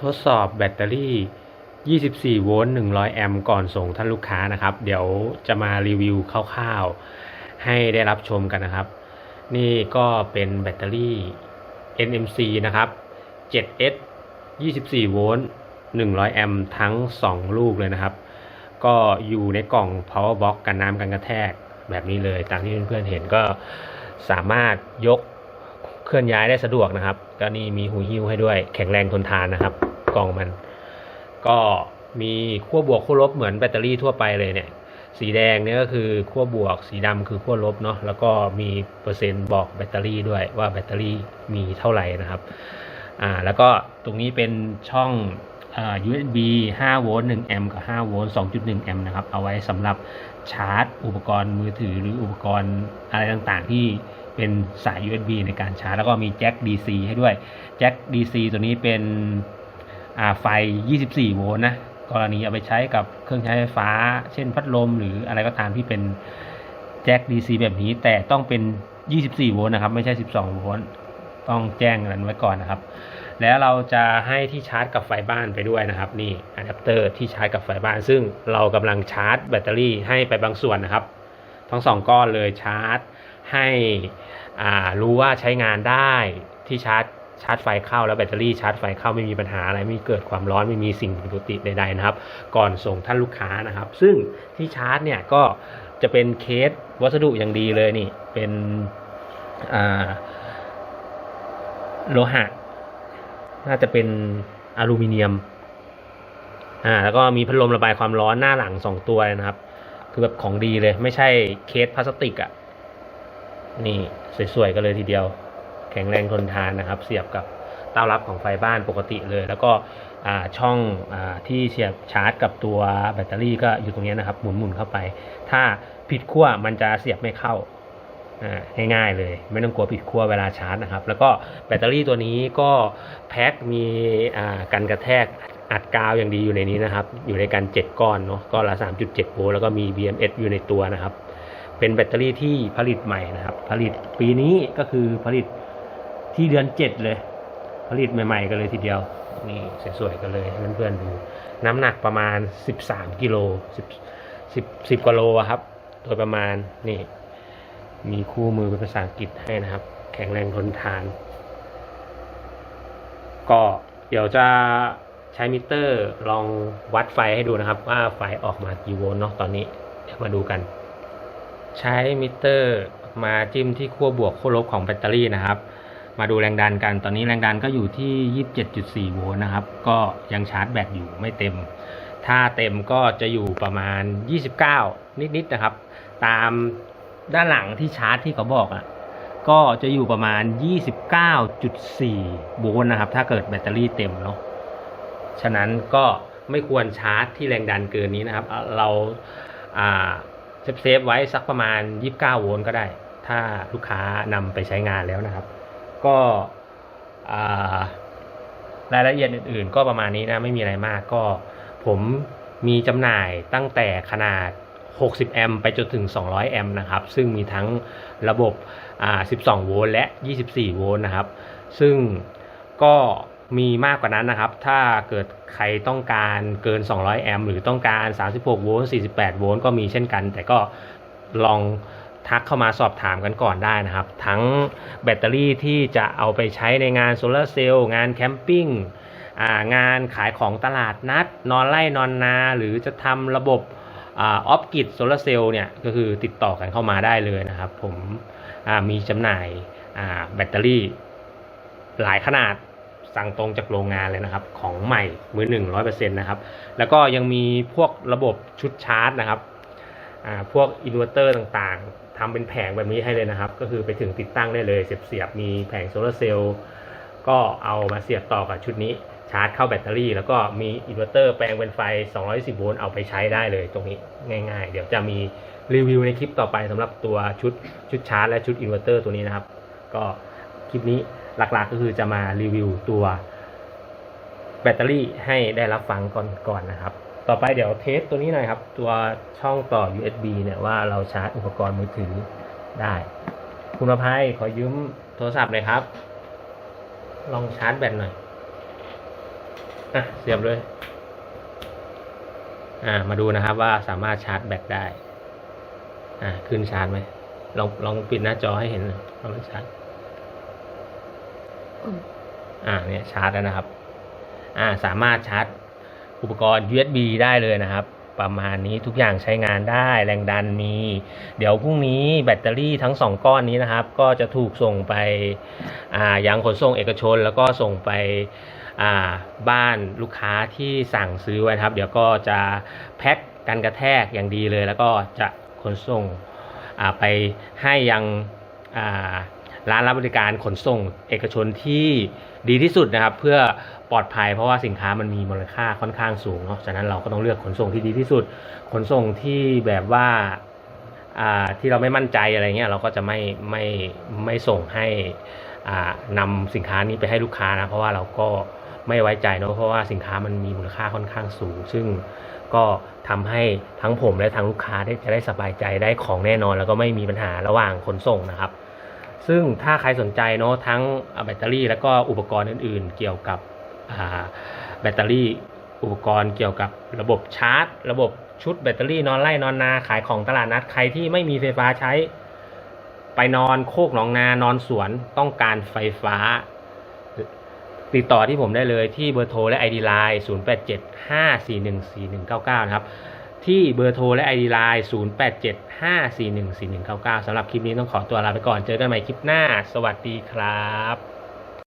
ทดสอบแบตเตอรี่ 24 โวลต์ 100 แอมป์ก่อนส่งท่านลูกค้านะครับ เดี๋ยวจะมารีวิวคร่าวๆ ให้ได้รับชมกันนะครับ นี่ก็เป็นแบตเตอรี่ NMC นะครับ 7S 24 โวลต์ 100 แอมป์ทั้ง 2 ลูกเลยนะครับ ก็อยู่ในกล่อง power box กันน้ำกันกระแทกแบบนี้เลย ตามที่เพื่อนๆเห็นก็สามารถยก ลื่อนย้ายได้สะดวกนะครับ ก็นี่มีหูหิ้วให้ด้วย แข็งแรงทนทานนะครับ กล่องมัน ก็มีขั้วบวกขั้วลบเหมือนแบตเตอรี่ทั่วไปเลยเนี่ย สีแดงเนี่ยก็คือขั้วบวก สีดำคือขั้วลบเนาะ แล้วก็มีเปอร์เซ็นต์บอกแบตเตอรี่ด้วยว่าแบตเตอรี่มีเท่าไหร่นะครับ อ่า แล้วก็ตรงนี้เป็นช่องอ่า USB 5 โวลต์ 1 แอมป์ กับ 5 โวลต์ 2.1 แอมป์นะครับ เอาไว้สำหรับชาร์จ อุปกรณ์มือถือหรืออุปกรณ์อะไรต่างๆ ที่ เป็นสาย USB ในการชาร์จ แล้วก็มีแจ็ค DC ให้ด้วยแจ็ค DC ตัวนี้เป็นไฟ 24 โวลต์นะ กรณีเอาไปใช้กับเครื่องใช้ไฟฟ้า เช่นพัดลม หรืออะไรก็ตามที่เป็นแจ็ค DC แบบนี้ แต่ต้องเป็น 24 โวลต์นะครับ ไม่ใช่ 12 โวลต์ต้องแจ้งนั้นไว้ก่อนนะครับ แล้วเราจะให้ที่ชาร์จกับไฟบ้านไปด้วยนะครับ นี่อะแดปเตอร์ที่ชาร์จกับไฟบ้าน ซึ่งเรากำลังชาร์จแบตเตอรี่ให้ไปบางส่วนนะครับ ทั้งสองก้อนเลยชาร์จ ให้รู้ว่าใช้งานได้ที่ชาร์จชาร์จไฟเข้าแล้วแบตเตอรี่ชาร์จไฟเข้าไม่มีปัญหาอะไรไม่เกิดความร้อนไม่มีสิ่งผิดปกติใดๆนะครับ ก่อนส่งท่านลูกค้านะครับ ซึ่งที่ชาร์จเนี่ยก็จะเป็นเคสวัสดุอย่างดีเลยนี่เป็นโลหะ น่าจะเป็นอลูมิเนียมอ่าแล้วก็มีพัดลมระบายความร้อนหน้าหลังสองตัวเลยนะครับ คือแบบของดีเลย ไม่ใช่เคสพลาสติกอะ่ะ นี่สวยๆกันเลยทีเดียว แข็งแรงทนทานนะครับ เสียบกับเต้ารับของไฟบ้านปกติเลย แล้วก็ช่องอที่เสียบชาร์จกับตัวแบตเตอรี่ก็อยู่ตรงนี้นะครับ หมุนๆเข้าไป ถ้าผิดขั้วมันจะเสียบไม่เข้าง่ายๆเลย ไม่ต้องกลัวผิดขั้วเวลาชาร์จนะครับ แล้วก็แบตเตอรี่ตัวนี้ก็แพ็คมีกันกระแทกอัดกาวอย่างดีอยู่ในนี้นะครับ อยู่ในกัน7ก้อนเนาะก้อนละ 3.7โวลต์แล้วก็มี BMS อยู่ในตัวนะครับ เป็นแบตเตอรี่ที่ผลิตใหม่นะครับ ผลิตปีนี้ก็คือผลิตที่เดือน7เลย ผลิตใหม่ ๆ กันเลยทีเดียว นี่สวยๆกันเลยให้เพื่อนๆดู น้ำหนักประมาณ 13กิโล10 10 10กว่าโลครับ โดยประมาณนี่ มีคู่มือเป็นภาษาอังกฤษให้นะครับ แข็งแรงทนทาน ก็เดี๋ยวจะใช้มิเตอร์ลองวัดไฟให้ดูนะครับ ว่าไฟออกมากี่โวลต์เนาะตอนนี้เดี๋ยวมาดูกัน ใช้มิเตอร์มาจิ้มที่ขั้วบวกขั้วลบของแบตเตอรี่นะครับ มาดูแรงดันกัน ตอนนี้แรงดันก็อยู่ที่ 27.4 โวลต์นะครับ ก็ยังชาร์จแบตอยู่ไม่เต็ม ถ้าเต็มก็จะอยู่ประมาณ 29 นิดๆนะครับ ตามด้านหลังที่ชาร์จที่เขาบอกอะ่ะ ก็จะอยู่ประมาณ 29.4 โวลต์นะครับ ถ้าเกิดแบตเตอรี่เต็มเนาะ ฉะนั้นก็ไม่ควรชาร์จที่แรงดันเกินนี้นะครับ เราอ่า เซฟเซฟไว้สักประมาณ 29 โวลต์ก็ได้ ถ้าลูกค้านำไปใช้งานแล้วนะครับ ก็รายละเอียดอื่น ๆ ก็ประมาณนี้นะ ไม่มีอะไรมากก็ผมมีจำหน่ายตั้งแต่ขนาด 60 แอมป์ไปจนถึง 200 แอมป์นะครับ ซึ่งมีทั้งระบบ 12 โวลต์และ 24 โวลต์นะครับ ซึ่งก็ มีมากกว่านั้นนะครับ ถ้าเกิดใครต้องการเกิน 200 แอมป์หรือต้องการ 36 โวลต์ 48 โวลต์ก็มีเช่นกัน แต่ก็ลองทักเข้ามาสอบถามกันก่อนได้นะครับ ทั้งแบตเตอรี่ที่จะเอาไปใช้ในงานโซลาร์เซลล์งานแคมปิ้งงานขายของตลาดนัด นอนไล่นอนนา หรือจะทำระบบออฟกิดโซลาร์เซลล์เนี่ยก็คือติดต่อกันเข้ามาได้เลยนะครับ ผมมีจำหน่ายแบตเตอรี่หลายขนาด สั่งตรงจากโรงงานเลยนะครับ ของใหม่มือหนึ่งร้อยเปอร์เซ็นต์นะครับ แล้วก็ยังมีพวกระบบชุดชาร์จนะครับอ่าพวกอินเวอร์เตอร์ต่างๆทำเป็นแผงแบบนี้ให้เลยนะครับ ก็คือไปถึงติดตั้งได้เลย เสียบๆมีแผงโซลาร์เซลล์ก็เอามาเสียบต่อกับชุดนี้ชาร์จเข้าแบตเตอรี่ แล้วก็มีอินเวอร์เตอร์แปลงเป็นไฟ 210 โวลต์เอาไปใช้ได้เลยตรงนี้ง่ายๆ เดี๋ยวจะมีรีวิวในคลิปต่อไปสำหรับตัวชุดชุดชาร์จและชุดอินเวอร์เตอร์ตัวนี้นะครับ ก็คลิปนี้ หลักๆก็คือจะมารีวิวตัวแบตเตอรี่ให้ได้รับฟังก่อนก่อนนะครับ ต่อไปเดี๋ยวเทสตัวนี้หน่อยครับ ตัวช่องต่อ USB เนี่ยว่าเราชาร์จอุปกรณ์มือถือได้ คุณประภัยขอยืมโทรศัพท์หน่อยครับ ลองชาร์จแบตหน่อยอะเสียบเลย อ่ามาดูนะครับว่าสามารถชาร์จแบตได้ อ่าขึ้นชาร์จไหมลองลองปิดหน้าจอให้เห็นหน่อยว่ามันชาร์จ อ่าเนี่ยชาร์จแล้วนะครับ อ่าสามารถชาร์จอุปกรณ์ USB ได้เลยนะครับ ประมาณนี้ทุกอย่างใช้งานได้แรงดันมี เดี๋ยวพรุ่งนี้แบตเตอรี่ทั้งสองก้อนนี้นะครับ ก็จะถูกส่งไปอ่ายังขนส่งเอกชน แล้วก็ส่งไปอ่าบ้านลูกค้าที่สั่งซื้อไว้ครับ เดี๋ยวก็จะแพ็คกันกระแทกอย่างดีเลย แล้วก็จะขนส่งอ่าไปให้ยังอ่า ร้านรับบริการขนส่งเอกชนที่ดีที่สุดนะครับ เพื่อปลอดภัยเพราะว่าสินค้ามันมีมูลค่าค่อนข้างสูงเนาะฉะนั้นเราก็ต้องเลือกขนส่งที่ดีที่สุด ขนส่งที่แบบว่าอ่าที่เราไม่มั่นใจอะไรเงี้ยเราก็จะไม่ไม่ไม่ส่งให้อ่านำสินค้านี้ไปให้ลูกค้านะเพราะว่าเราก็ไม่ไว้ใจเนาะเพราะว่าสินค้ามันมีมูลค่าค่อนข้างสูง ซึ่งก็ทำให้ทั้งผมและทั้งลูกค้าได้จะได้สบายใจได้ของแน่นอน แล้วก็ไม่มีปัญหาระหว่างขนส่งนะครับ ซึ่งถ้าใครสนใจเนาะทั้งแบตเตอรี่ แล้วก็อุปกรณ์อื่น ๆ เกี่ยวกับแบตเตอรี่อุปกรณ์เกี่ยวกับระบบชาร์จ ระบบชุดแบตเตอรี่นอนไล่นอนนาขายของตลาดนัดใครที่ไม่มีไฟฟ้าใช้ ไปนอนโคกหนองนานอนสวนต้องการไฟฟ้า ติดต่อที่ผมได้เลยที่เบอร์โทรและ ID Line 0875414199 นะครับ ที่เบอร์โทรและ ID Line 0875414199สำหรับคลิปนี้ต้องขอตัวลาไปก่อน เจอกันใหม่คลิปหน้า สวัสดีครับ